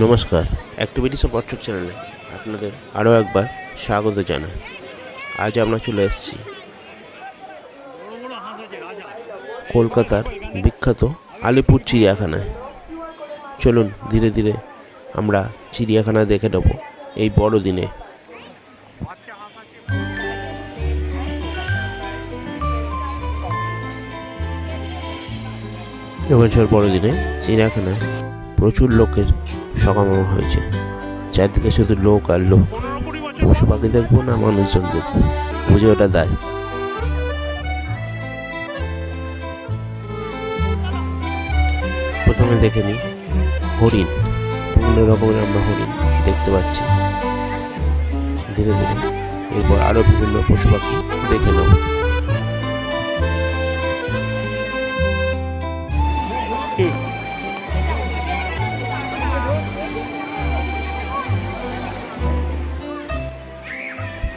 নমস্কার। Activities of পর্চক চ্যানেলে আপনাদের আরও একবার স্বাগত জানাই। আজ আমরা চলে এসেছি কলকাতার বিখ্যাত আলিপুর চিড়িয়াখানায়। চলুন ধীরে ধীরে আমরা চিড়িয়াখানা দেখে নেব এই বড়দিনে এবছর বড়দিনে চিড়িয়াখানায় প্রচুর লোকের সমাগম হয়েছে। চারদিকে শুধু লোক আর লোক। পশু পাখি দেখব না, মানুষজন দেখব। বুঝে ওটা দায়। প্রথমে দেখে নিই, হরিণ। বিভিন্ন রকমের আমরা হরিণ দেখতে পাচ্ছি। ধীরে ধীরে এরপর আরও বিভিন্ন পশু পাখি দেখে নেব।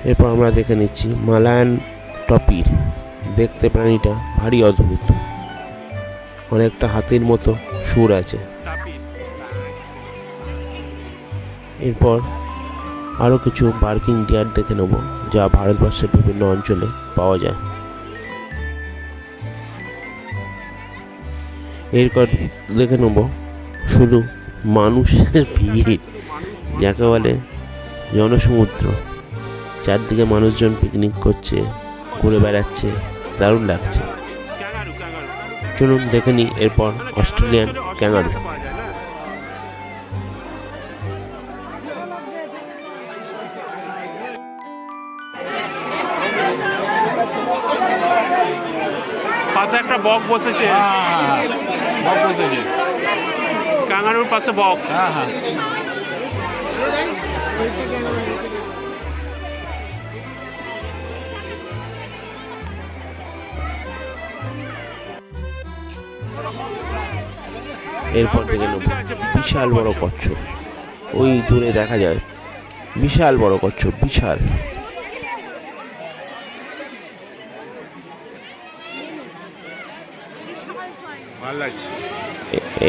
এরপর আমরা দেখে নিচ্ছি মালায়ান টপির। দেখতে প্রাণীটা ভারী অদ্ভুত। অনেকটা হাতির মতো সুর আছে। এরপর আরও কিছু বার্কিং ডিয়ার দেখে নেব, যা ভারতবর্ষের বিভিন্ন অঞ্চলে পাওয়া যায়। এরপর দেখে নেব শুধু মানুষের ভিড়, যাকে বলে জনসমুদ্র। চারদিকে মানুষজন পিকনিক করছে ঘুরে বেড়াচ্ছে দারুণ লাগছে। চলুন দেখে নিই এরপর অস্ট্রেলিয়ান ক্যাঙ্গারু। পাশে একটা বক বসেছে। হ্যাঁ বক বসেছে। কাঙারুর পাশে বক। হ্যাঁ হ্যাঁ। এরপর দেখে নেব। বিশাল বড় কচ্ছপ। ওই দূরে দেখা যায়। বিশাল বড় কচ্ছপ বিশাল।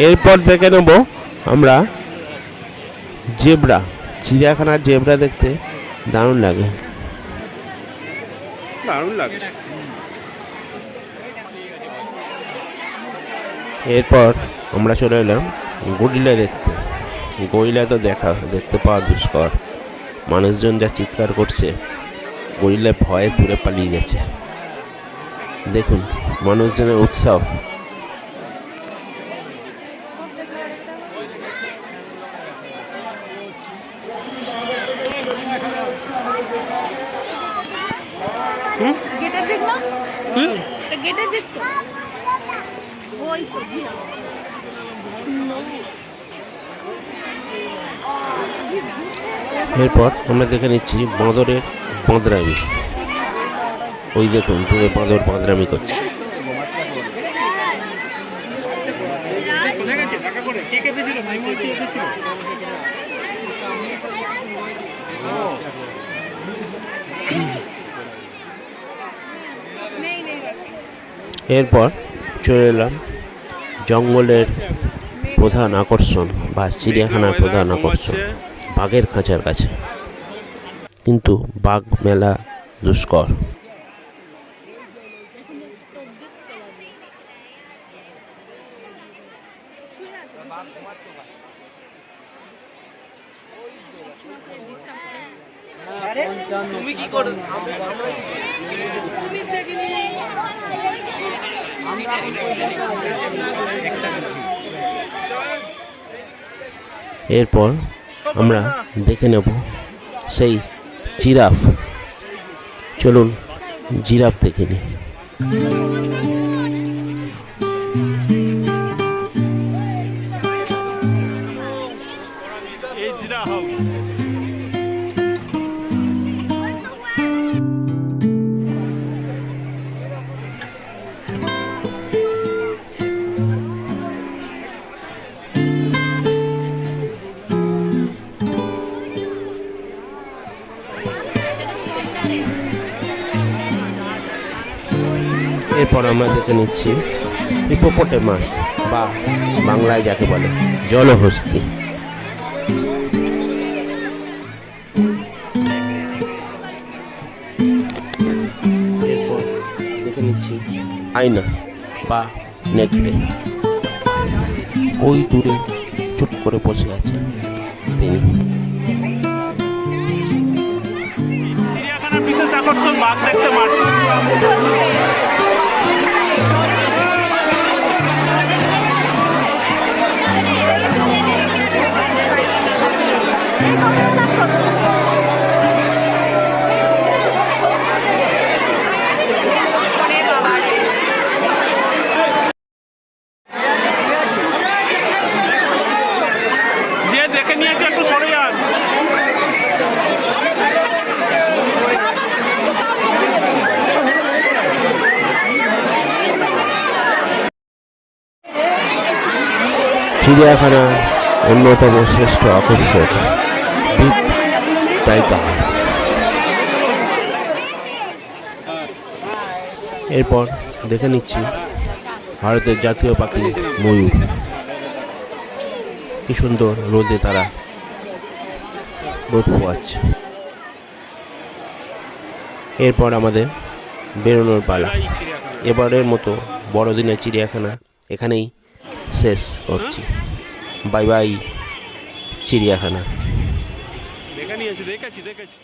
এরপর দেখে নেব আমরা জেব্রা। চিড়িয়াখানার জেব্রা দেখতে দারুণ লাগে। দারুণ লাগছে এরপর আমরা চলে এলাম গরিলা দেখতে। গরিলা তো দেখা দেখতে পাওয়া দুষ্কর। মানুষজন যা চিৎকার করছে গরিলা ভয়ে দূরে পালিয়ে গেছে। দেখুন মানুষজনের উৎসাহ। গেটের দিক না? এটা গেটের দিক ওই তো এরপর আমরা দেখে নিচ্ছি বাঁদরের বাঁদরামি। ওই দেখুন দূরে বাঁদর বাঁদরামি করছে। এরপর চলে এলাম জঙ্গলের প্রধান আকর্ষণ বা চিড়িয়াখানার প্রধান আকর্ষণ। বাঘের খাঁচার কাছে। কিন্তু বাঘ মেলা দুষ্কর। এরপর আমরা দেখে নেব সেই জিরাফ। চলুন জিরাফ দেখে নিই। এরপর আমরা দেখে নিচ্ছি হিপোপটে মাছ বা বাংলায় যাকে বলে জলহস্তি আয়না বা নেকড়ে। ওই দূরে চুপ করে বসে আছে তিনি? আকর্ষণ বাঘ দেখতে মাঠ। চিড়িয়াখানার অন্যতম শ্রেষ্ঠ আকর্ষণ বিগ টাইগার। এরপর দেখে নিচ্ছি ভারতের জাতীয় পাখি ময়ূর। কি সুন্দর রোদে তারা রোদ পোয়াচ্ছে। এরপর আমাদের বেরোনোর পালা। এবারের মতো বড়দিনের চিড়িয়াখানা এখানেই শেষ করছি। বাই বাই চিড়িয়াখানা। দেখে নিয়েছি দেখেছি দেখেছি।